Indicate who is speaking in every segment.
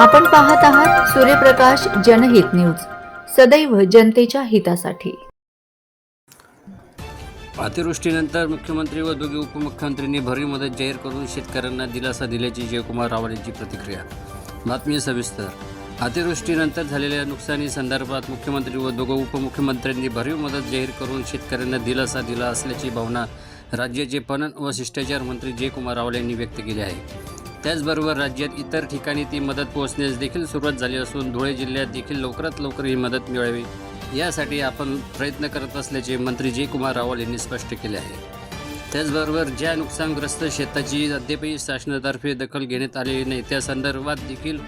Speaker 1: आपण पाहत आहात सूर्यप्रकाश जनहित न्यूज. सदैव जनतेच्या हितासाठी.
Speaker 2: अतिवृष्टीनंतर मुख्यमंत्री व दोघे उपमुख्यमंत्र्यांनी भरीव मदत जाहीर करून शेतकऱ्यांना दिलासा दिल्याची जयकुमार रावळ यांची प्रतिक्रिया. बातमी सविस्तर. अतिवृष्टीनंतर झालेल्या नुकसानी संदर्भात मुख्यमंत्री व दोघं उपमुख्यमंत्र्यांनी भरीव मदत जाहीर करून शेतकऱ्यांना दिलासा दिला असल्याची भावना राज्याचे पणन व शिष्टाचार मंत्री जयकुमार रावळ यांनी व्यक्त केली आहे. त्याचबरोबर राज्यात इतर ठिकाणी ती मदत पोहोचण्यास देखील सुरुवात झाली असून धुळे जिल्ह्यात देखील लवकरात लवकर ही मदत मिळावी. यासाठी आपण प्रयत्न करत असल्याचे मंत्री जयकुमार रावल यांनी स्पष्ट केले आहे. त्याचबरोबर ज्या नुकसानग्रस्त शेताची अद्यापही शासनातर्फे दखल घेण्यात आलेली नाही त्या संदर्भात देखील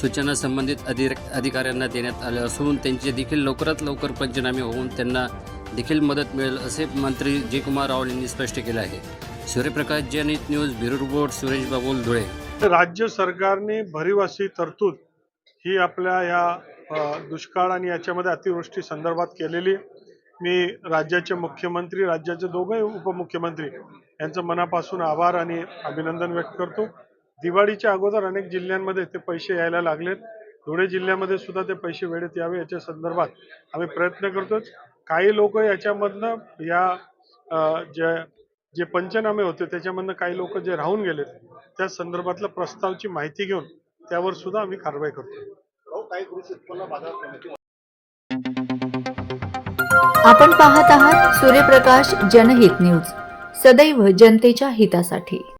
Speaker 2: सूचना संबंधित अधि अधिकाऱ्यांना देण्यात आल्या असून त्यांचे देखील लवकरात लवकर पंचनामे होऊन त्यांना देखील मदत मिळेल असे मंत्री जयकुमार रावल यांनी स्पष्ट केले आहे. सूर्यप्रकाश जनित news bureau report Suresh Babul Dhule.
Speaker 3: राज्य सरकारने भरिवासी तरतूद ही आपल्या या दुष्काळ आणि याच्यामध्ये अतिवृष्टी संदर्भात केलेली. मी राज्याचे मुख्यमंत्री राज्याचे दोघंही उपमुख्यमंत्री यांचं मनापासून आभार आणि अभिनंदन व्यक्त करतो. दिवाळीच्या अगोदर अनेक जिल्ह्यांमध्ये ते पैसे यायला लागलेत. धुळे जिल्ह्यामध्ये सुद्धा ते पैसे वेळेत यावे याच्या संदर्भात आम्ही प्रयत्न करतोच. काही लोक याच्यामधनं या जे जे पंचनामे होते त्याच्यामधनं काही लोक जे राहून गेलेत त्या संदर्भातल्या प्रस्तावची माहिती घेऊन त्यावर सुद्धा आम्ही कारवाई करतो.
Speaker 1: आपण पाहत आहात सूर्यप्रकाश जनहित न्यूज. सदैव जनतेच्या हितासाठी.